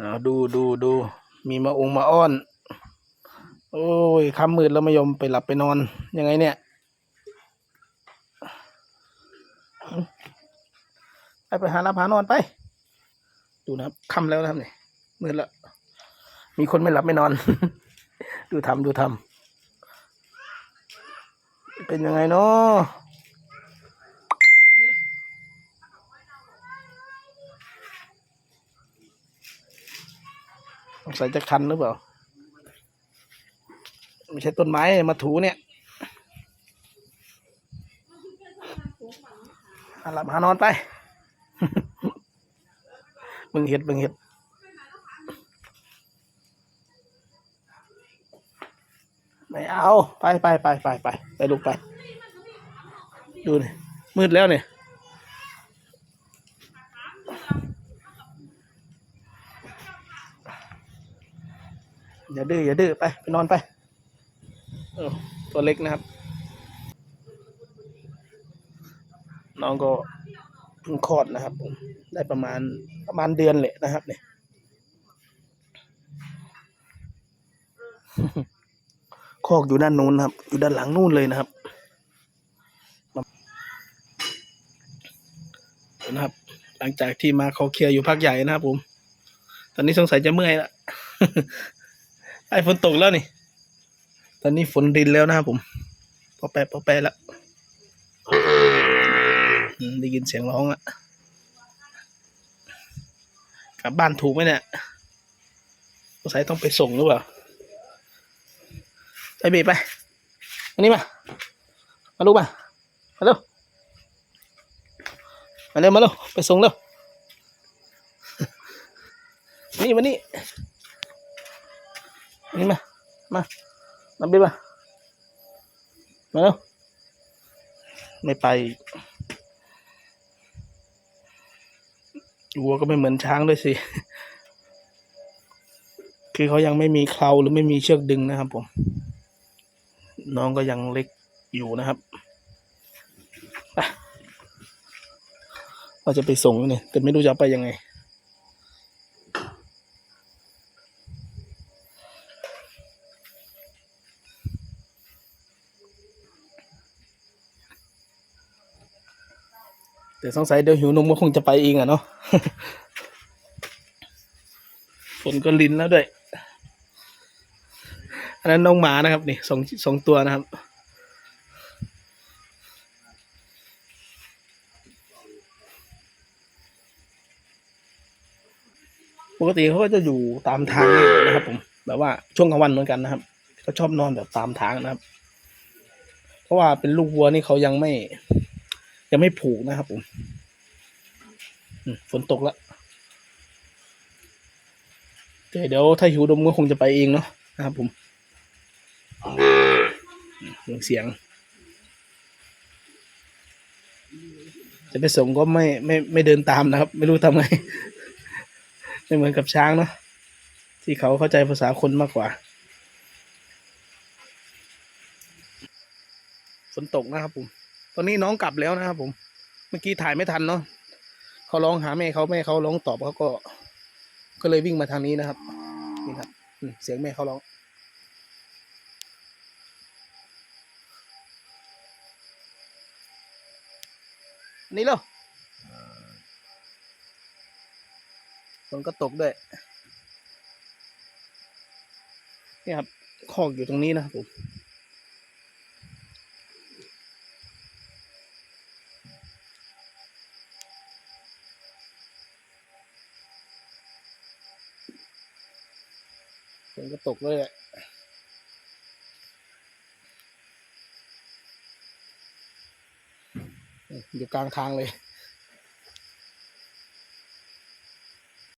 เอาดูดูดู มีมาองมาอ้อน โอ้ยค่ำมืดแล้วไม่ยอมไปหลับไปนอน ยังไงเนี่ยไปไปหาหลับหานอนไป ดูนะครับคำแล้วนะครับเนี่ยมืดแล้ว มีคนไม่หลับไม่นอน ดูทำดูทำเป็นยังไงเนาะ สงสัยจะคันหรือเปล่า ไม่ใช่ต้นไม้มาถูเนี่ยหาหลับหานอนไป มึงเห็ดมึงเห็ดไม่เอา ไปไปไปไปไปไปลูกไป ดูนี่มืดแล้วเนี่ย อย่าดื้ออย่าดื้อไปไปนอนไปตัวเล็กนะครับ น้องก็เพิ่งคลอดนะครับผมได้ประมาณประมาณเดือนแหละนะครับเนี่ยคอกอยู่ด้านนู้นนะครับ อยู่ด้านหลังนู่นเลยนะครับนะครับ หลังจากที่มาเขาเคลียร์อยู่พักใหญ่นะครับผม ตอนนี้สงสัยจะเมื่อยละ ไอ้ฝนตกแล้วนี่ ตอนนี้ฝนดินแล้วนะครับผม พอแปะพอแปะแล้วได้ยินเสียงร้องละกลับบ้านถูกไหมเนี่ยสงสัยต้องไปส่งหรือเปล่าไปบีไป อันนี้มา มาลูกมา มาเร็ว มาเร็ว มาเร็ว ไปส่งเร็ว นี่มานี่ นี้มา มามาบีมา มาเร็วไม่ไปวัวก็ไม่เหมือนช้างด้วยสิ คือเขายังไม่มีเคราหรือไม่มีเชือกดึงนะครับผม น้องก็ยังเล็กอยู่นะครับเราจะไปส่งเนี่ย แต่ไม่รู้จะไปยังไง แต่สงสัยเดี๋ยวหิวนมก็คงจะไปเองอะเนาะฝนก็ลินแล้วด้วย อันนั้นน้องหมานะครับนี่สองสองตัวนะครับปกติเขาก็จะอยู่ตามทางนี่นะครับ ผมแบบว่าช่วงกลางวันเหมือนกันนะครับเขาชอบนอนแบบตามทางนะครับ เพราะว่าเป็นลูกวัวนี่เขายังไม่ ยังไม่ผูกนะครับผมฝนตกแล้วเดี๋ยวถ้าหิวดมก็คงจะไปเองเนาะนะครับผมอืมเสียง จะไปส่งก็ไม่ไม่ไม่เดินตามนะครับ ไม่รู้ทำไงไม่เหมือนกับช้างเนาะที่เขาเข้าใจภาษาคนมากกว่า ฝนตกนะครับผม ตอนนี้น้องกลับแล้วนะครับผม เมื่อกี้ถ่ายไม่ทันเนาะเขาร้องหาแม่เขาแม่เขาร้องตอบเขาก็ ก็เลยวิ่งมาทางนี้นะครับ นี่ครับอืเสียงแม่เขาร้องนนี้เร็วฝนก็ตกด้วย นี่ครับคอกอยู่ตรงนี้นะครับผม ฝนก็ตกเลยอะอยู่กลางทางเลย